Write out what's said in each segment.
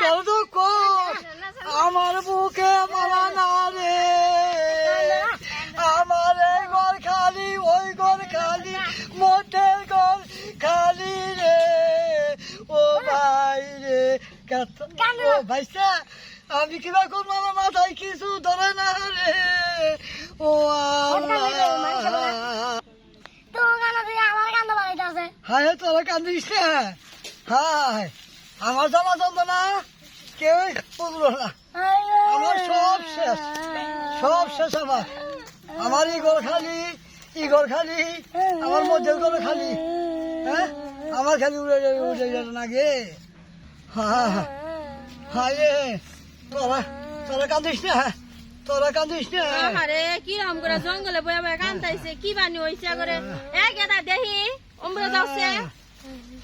চল তো কর আমার বুকে মারা না রে। আমার এই ঘর খালি ওই ঘর খালি মোটের ঘর খালি রে। ও ভাই রে ও ভাইসা আমি কিবা করব আমার মাথায় কিছু ধরে না রে। ও আল্লাহ তো গানা দিয়ে আমার কান্দ বাড়াইতে হায় তোরা কান্দিস না হায়, আমার জামা না? কেউ বুঝলো না। আমার সব শেষ সব শেষ আমার। আমার ইগর খালি ইগর খালি, আমার মধ্যে গর খালি। হ্যাঁ? আমার খালি উড়ে যাবে উড়ে যাবে না গে। হ্যাঁ তোরা তোরা কান্দিস না তোরা কান্দিস না আরে কি রকম করে জঙ্গলে বয়া বয়া কান্দাইছে, কি বানি হইছে করে এ গেদা দেহি। উমরে যাচ্ছে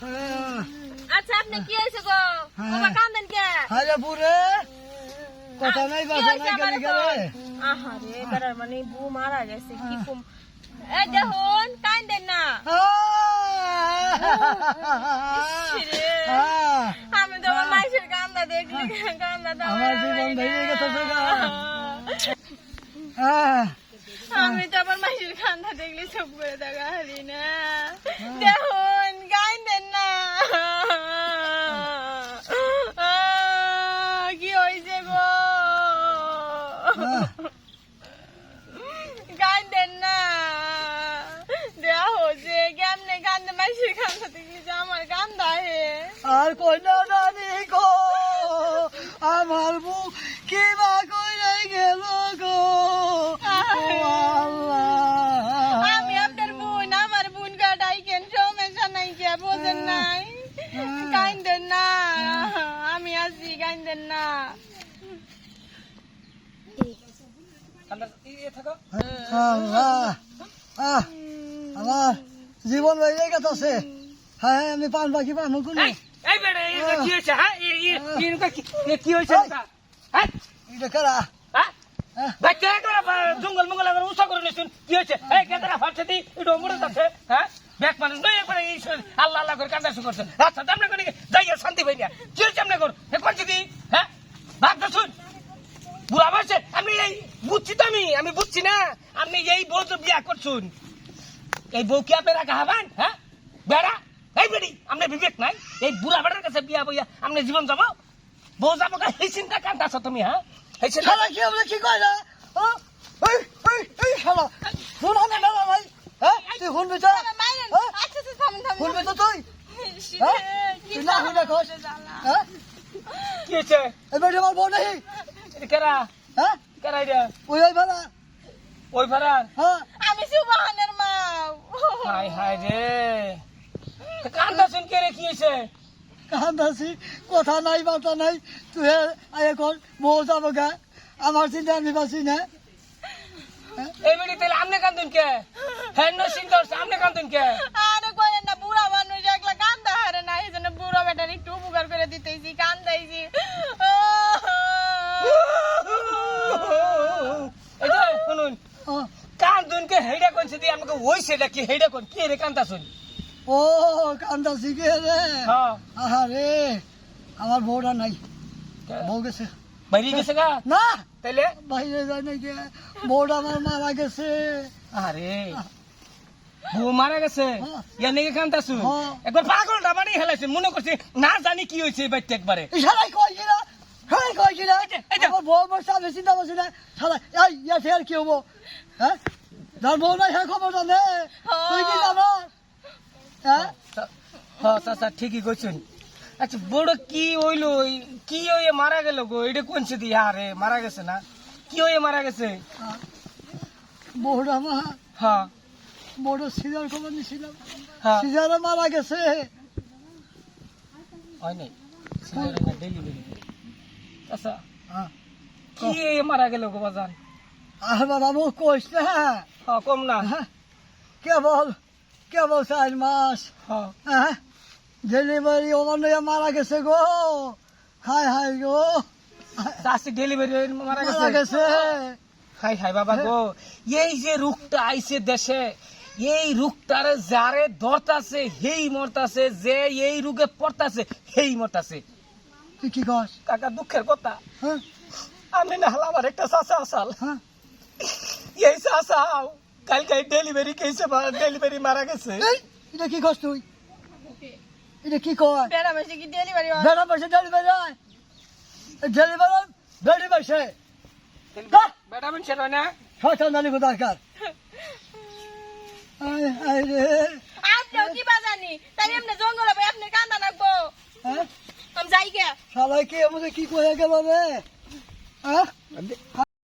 হ্যাঁ। আচ্ছা আপনি কি হইছে গো? হ্যাঁ। বাবা কান্দেন কে? হায় বুড়ে। কথা নাই কি বাসা হইছে নাই গেলে গেলে আহারে বেড়ার মানে বউ মারা গেছে কি কুম এ দেখুন কান্দেন না। আমি তো আমার মাইসের কান্দা দেখলি। কান্দা আমার জীবন ভেঙে গেছে। গা। আমি তো আমার মাসির কান্দা দেখলে সব করে দেখা হারি না। দেখুন গাইন দেন না কি হয়েছে গো? গাইন দেন না। দেখো যে কেমনে কান্দে মাসির কান্দা দেখলি যে আমার কান্দা হে আর কইনা জানি গো আমার বুক কিবা কইরে গেল গো ও আল্লাহ। আমি আপনার বোন আমার বোন কাটাই কেন সমস্যা নাই কে বোঝেন নাই কাইন্দেন না আমি আছি কাইন্দেন না আল্লাহ আহ, আমার জীবন ভেঙে গেছে হ্যাঁ হ্যাঁ, আমি পান পাখি পান কোনো কি হয়েছে? হ্যাঁ কি- হয়েছে এটা? হ্যাঁ? কারা? হ্যাঁ? জঙ্গল মঙ্গল একবার উৎসাহ করে নিয়েছেন? কি হয়েছে? এই কেতারা ফাটছে দি? এটা মরে যাচ্ছে। হ্যাঁ? ব্যাগ মানুষ নয় একবার আল্লাহ আল্লাহ করে কান্দা শুরু করছেন। আচ্ছা তেমনি করে যাই শান্তি না কি হয়েছে আপনি কর এ করছে দি হ্যাঁ ভাবতে শুন বুড়া বয়সে আপনি এই বুঝছি তো আমি? আমি বুঝছি না। আপনি এই বউ তো বিয়া করছুন। এই বউ কি আপনি রাখা হবেন? হ্যাঁ? বেড়া? এই বেড়ি আপনার বিবেক নাই? এই বুড়া বেড়ার কাছে বিয়া বইয়া আপনি জীবন যাব? বউ যাব কা এই চিন্তা কান্দাছ তুমি হ্যাঁ? এই চিন্তা শালা কি হবে কি কয় না এই এই শালা শুন ভাই হ্যাঁ? তুই শুনবি তো? হ্যাঁ? আচ্ছা আচ্ছা শুনবি তো তুই? হ্যাঁ? কি তুই না শুনে খোঁজ। হ্যাঁ? কি হয়েছে? এবার আমার বউ নেই। কেরা? হ্যাঁ? কেরা এটা ওই ওই ভাড়া। ওই ভাড়ার হ্যাঁ। আমি সুবহানের মা। হাই হাই রে। কান্দা শুন কে রে কি হয়েছে কান্দাছি কথা নাই বার্তা নাই। তুই কর বউ যাব গা। আমার চিন্তা আমি বাঁচি না। এই তাহলে আপনি কান্দুন কে? হ্যাঁ ন চিন্তা হচ্ছে আপনি কান্দুন কে আরে কইেন না বুড়া মানুষ একলা কান্দা হারে না এই জন্য বুড়া বেটার একটু উপকার করে দিতেছি কান্দাইছি এই যে শুনুন হ্যাঁ। কান্দুন কে হেডা কোন দি আমাকে ওই সেটা কি হেডা কোন কি রে কান্দা শুন ও কান্দাছি কে রে? হ্যাঁ। আহা রে আমার বউটা নাই। বউ গেছে। বাইরে গেছে গা? না। তাইলে? বাইরে যায় নাকি বউটা আমার মারা গেছে। আরে বউ মারা গেছে? হ্যাঁ। ইয়া নাকি কান্দাছু হ্যাঁ। একবার পাগল ডাবানি হেলাইছে মনে করছে না জানি কি হয়েছে এই বাচ্চা একবারে। ইশারাই কই কিনা? হ্যাঁ কই কিনা? এই যে। আমার বউ আমার সামনে চিন্তা করছি না। সারা ইয়া ফের কি হব? হ্যাঁ? যার বউ নাই হ্যাঁ খবর জানে তুই কি জানো হ্যাঁ হ্যাঁ চাচা ঠিকই কইছেন আচ্ছা বড় কি হইল কি হয়ে মারা গেল গো এটা কোন সে দিয়ে আরে মারা গেছে না কি হয়ে মারা গেছে বউটা মা হ্যাঁ বড় সিজার খবর নিছিলাম সিজারে মারা গেছে হয় নাই সিজারে না ডেলিভারি আচ্ছা হ্যাঁ কি মারা গেল গো বাজান আর বাবা কইস না কম না। হ্যাঁ কেবল কেবল চার মাস। হ্যাঁ। হ্যাঁ ডেলিভারি ওমান মারা গেছে গো। হাই হাই গো। চাষি ডেলিভারি মারা গেছে? হাই হাই বাবা গো। এই যে রোগটা আইছে দেশে এই রোগটারে যারে ধরতাছে হেই মরতাছে যে এই রোগে পড়তাছে হেই মরতাছে। তুই কি কস? কাকা দুঃখের কথা। হ্যাঁ। আমি না হলে আমার একটা চাচা আসাল। হ্যাঁ। এসে আসা কালকে ডেলিভারি কেসে ডেলিভারি মারা গেছে এই এটা কি কষ্ট তুই এটা কি কয় বেড়া বসে কি ডেলিভারি বেড়া বসে ডেলিভারি হয় ডেলিভারি বেড়ি বসে বেড়া বসে রয় না শয়তান নালি গো দরকার আপনিও কি বাজানি তাই এমনি জঙ্গলে আপনি কান্দা রাখবো আমি যাই গে সবাইকে আমাদের কি কয়ে গেল রে